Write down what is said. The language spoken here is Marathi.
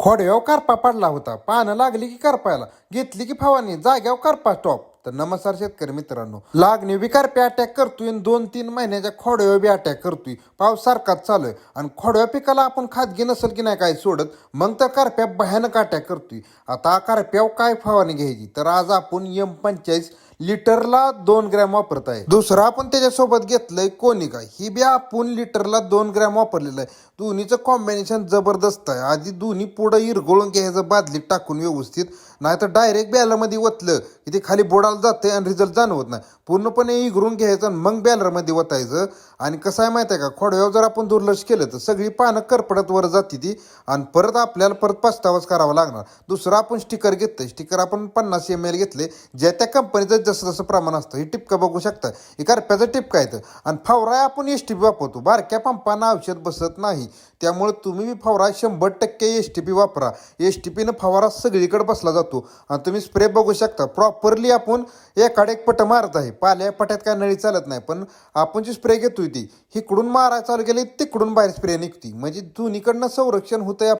खोड्यावर करपा पडला होता. पानं लागली की करपायला. घेतली की फवानी जाग्यावर करपा टॉप तर नमस्कार शेतकरी मित्रांनो. लागणी बी करपे अटॅक करतोय आणि दोन तीन महिन्याच्या खोडव्या बी अटॅक करतोय. पाऊस सारखाच चालू आहे आणि खोडव्या पिकाला आपण खाजगी नसेल की नाही काय सोडत मग तर कारप्या भयानक अटॅक करतोय. आता कारप्याव काय फवारणी घ्यायची? तर आज आपण एम पंचेचाळीस लिटरला दोन ग्रॅम वापरत आहे. दुसरं आपण त्याच्यासोबत घेतलंय कोनिका. ही बी आपण लिटरला दोन ग्रॅम वापरलेलं आहे. दोन्हीचं कॉम्बिनेशन जबरदस्त आहे. आधी दोन्ही पुढं इरगळून घ्यायचं बादलीत टाकून व्यवस्थित. नाही तर डायरेक्ट बॅलामध्ये ओतलं की ते खाली बुडाल जाते आणि रिझल्ट जाणवत नाही. पूर्णपणे इगरून घ्यायचं आणि मग बॅलरमध्ये ओतायचं आणि कसं आहे माहिती आहे का? खोडव्यावर जर आपण दुर्लक्ष केलं तर सगळी पानं करपडत वर जाते ती आणि परत आपल्याला परत पस्तावाच करावा लागणार. दुसरं आपण स्टिकर घेतलं स्टिकर आपण पन्नास एम एल घेतले. ज्या त्या कंपनीचं जसं जसं प्रमाण असतं. हे टिपकं बघू शकता. हे करप्याचं टिपका येतं आणि फवरा आपण एस टी पी वापरतो. बारक्या पंपांना औषध बसत नाही. त्यामुळे तुम्ही बी फवारा शंभर टक्के एस टी पी वापरा. एस टी पीनं फवारा सगळीकडे बसला जातो. आणि तुम्ही स्प्रे बघू शकता. प्रॉपरली आपण एकाडे एक पट मारत आहे. पाल्या पट्यात काय नळी चालत नाही. पण आपण जी स्प्रे घेतोय ती इकडून मारायला चालू केली तिकडून बाहेर स्प्रे निघती. म्हणजे दोन्हीकडनं संरक्षण होतंय